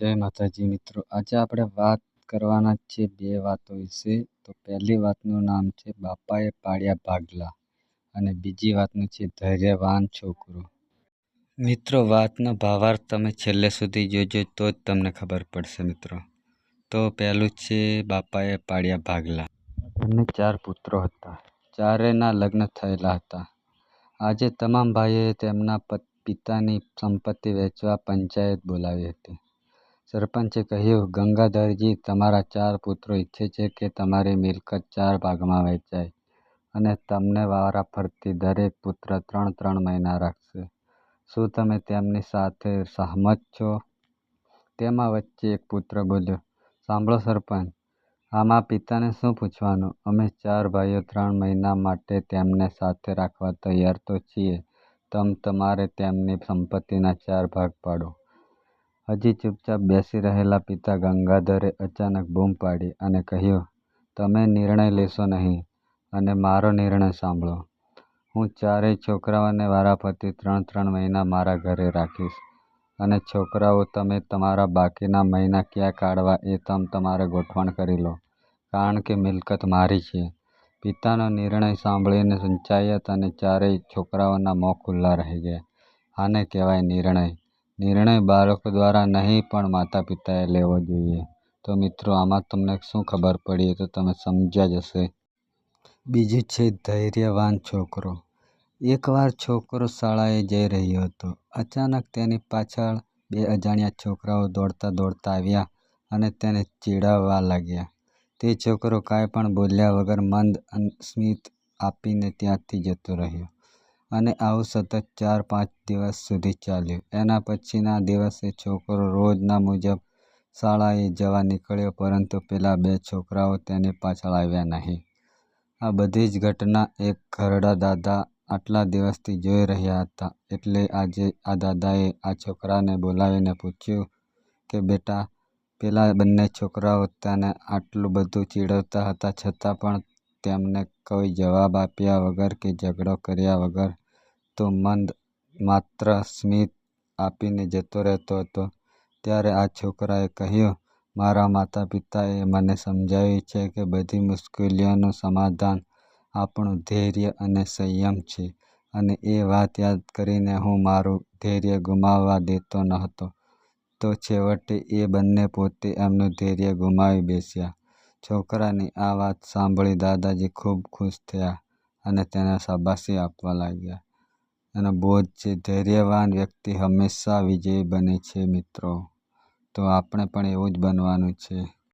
જય માતાજી મિત્રો. આજે આપણે વાત કરવાના છે બે વાતો વિશે. તો પહેલી વાતનું નામ છે બાપાએ પાડ્યા ભાગલા અને બીજી વાતનું છે ધૈર્યવાન છોકરો. મિત્રો, વાતનો ભાવાર્થ તમે છેલ્લે સુધી જોજો તો જ તમને ખબર પડશે મિત્રો. તો પહેલું છે બાપાએ પાડ્યા ભાગલા. તેમને ચાર પુત્રો હતા. ચારેયના લગ્ન થયેલા હતા. આજે તમામ ભાઈઓએ તેમના પિતાની સંપત્તિ વેચવા પંચાયત બોલાવી હતી. સરપંચે કહ્યું, ગંગાધરજી, તમારા ચાર પુત્રો ઈચ્છે છે કે તમારી મિલકત ચાર ભાગમાં વહેંચાય અને તમને વારાફરતી દરેક પુત્ર ત્રણ ત્રણ મહિના રાખશે. શું તમે તેમની સાથે સહમત છો? તેમાં વચ્ચે એક પુત્ર બોલ્યો, સાંભળો સરપંચ, આમાં પિતાને શું પૂછવાનું? અમે ચાર ભાઈઓ ત્રણ મહિના માટે તેમને સાથે રાખવા તૈયાર તો છીએ. તમ તમારે તેમની સંપત્તિના ચાર ભાગ પાડો. હજી ચૂપચાપ બેસી રહેલા પિતા ગંગાધરે અચાનક બૂમ પાડી અને કહ્યું, તમે નિર્ણય લેશો નહીં અને મારો નિર્ણય સાંભળો. હું ચારેય છોકરાઓને વારાફરતી ત્રણ ત્રણ મહિના મારા ઘરે રાખીશ અને છોકરાઓ તમે તમારા બાકીના મહિના ક્યાં કાઢવા એ તમ તમારે ગોઠવણ કરી લો, કારણ કે મિલકત મારી છે. પિતાનો નિર્ણય સાંભળીને સંચાયત અને ચારેય છોકરાઓના મોં ખુલ્લા રહી ગયા. આને કહેવાય નિર્ણય. નિર્ણય બાળકો દ્વારા નહીં પણ માતા પિતાએ લેવો જોઈએ. તો મિત્રો, આમાં તમને શું ખબર પડી તો તમે સમજ્યા જ હશે. બીજું છે, ધૈર્યવાન છોકરો. એકવાર છોકરો શાળાએ જઈ રહ્યો હતો. અચાનક તેની પાછળ બે અજાણ્યા છોકરાઓ દોડતા દોડતા આવ્યા અને તેને ચીડાવવા લાગ્યા. તે છોકરો કાંઈ પણ બોલ્યા વગર મંદ સ્મિત આપીને ત્યાંથી જતો રહ્યો. અને આવું સતત ચાર પાંચ દિવસ સુધી ચાલ્યું. એના પછીના દિવસે છોકરો રોજના મુજબ શાળાએ જવા નીકળ્યો, પરંતુ પેલા બે છોકરાઓ તેની પાછળ આવ્યા નહીં. આ બધી જ ઘટના એક ઘરડા દાદા આટલા દિવસથી જોઈ રહ્યા હતા. એટલે આજે આ દાદાએ આ છોકરાને બોલાવીને પૂછ્યું કે, બેટા, પેલા બંને છોકરાઓ તને આટલું બધું ચીડવતા હતા, છતાં પણ તેમને કોઈ જવાબ આપ્યા વગર કે ઝઘડો કર્યા વગર તો મંદ માત્ર સ્મિત આપીને જતો રહેતો હતો. ત્યારે આ છોકરાએ કહ્યું, મારા માતા પિતાએ મને સમજાવ્યું છે કે બધી મુશ્કેલીઓનું સમાધાન આપણું ધૈર્ય અને સંયમ છે અને એ વાત યાદ કરીને હું મારું ધૈર્ય ગુમાવવા દેતો નહોતો. તો છેવટે એ બંને પોતે એમનું ધૈર્ય ગુમાવી બેસ્યા. છોકરાની આ વાત સાંભળી દાદાજી ખૂબ ખુશ થયા અને તેને શાબાશી આપવા લાગ્યા. અને બોધ છે ધૈર્યવાન વ્યક્તિ હંમેશા વિજયી બને છે મિત્રો. તો આપણે પણ એવું જ બનવાનું છે.